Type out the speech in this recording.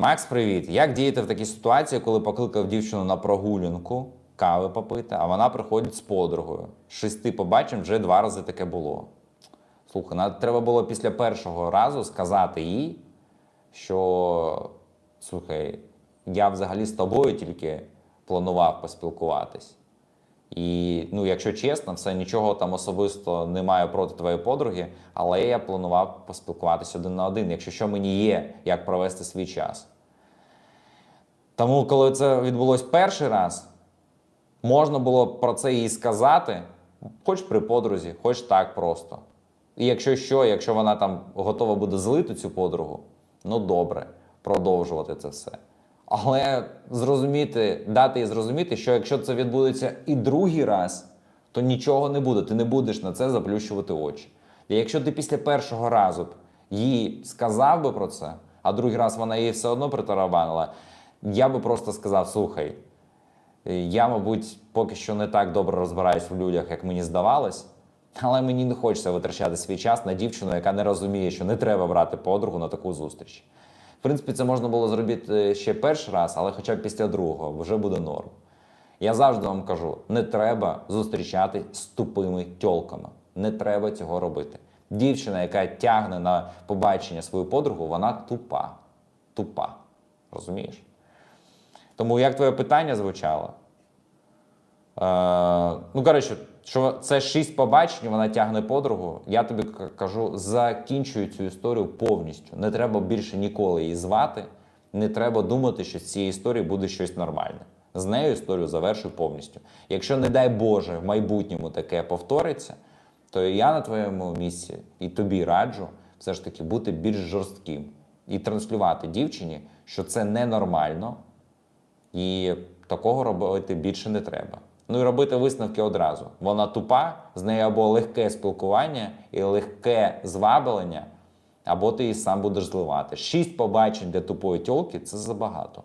Макс, привіт. Як діяти в такій ситуації, коли покликав дівчину на прогулянку, кави попити, а вона приходить з подругою? Шести побачимо, вже два рази таке було. Слухай, нам треба було після першого разу сказати їй, що слухай, я взагалі з тобою тільки планував поспілкуватись. І ну, якщо чесно, все нічого там особисто не маю проти твоєї подруги, але я планував поспілкуватися один на один, якщо що мені є, як провести свій час. Тому, коли це відбулось перший раз, можна було про це їй сказати, хоч при подрузі, хоч так просто. І якщо що, якщо вона там готова буде злити цю подругу, ну добре, продовжувати це все. Але зрозуміти, дати їй зрозуміти, що якщо це відбудеться і другий раз, то нічого не буде. Ти не будеш на це заплющувати очі. І якщо ти після першого разу їй сказав би про це, а другий раз вона її все одно притарабанила, я би просто сказав: слухай, я, мабуть, поки що не так добре розбираюсь в людях, як мені здавалось. Але мені не хочеться витрачати свій час на дівчину, яка не розуміє, що не треба брати подругу на таку зустріч. В принципі, це можна було зробити ще перший раз, але хоча б після другого вже буде норм. Я завжди вам кажу: не треба зустрічати з тупими тьолками. Не треба цього робити. Дівчина, яка тягне на побачення свою подругу, вона тупа. Тупа. Розумієш? Тому як твоє питання звучало? Е, ну, коротше, що це шість побачень, вона тягне подругу. Я тобі кажу, закінчую цю історію повністю. Не треба більше ніколи її звати. Не треба думати, що з цієї історії буде щось нормальне. З нею історію завершуй повністю. Якщо, не дай Боже, в майбутньому таке повториться, то я на твоєму місці і тобі раджу все ж таки бути більш жорстким і транслювати дівчині, що це ненормально, і такого робити більше не треба. Ну і робити висновки одразу. Вона тупа, з нею або легке спілкування і легке звабелення, або ти її сам будеш зливати. Шість побачень для тупої тьолки це забагато.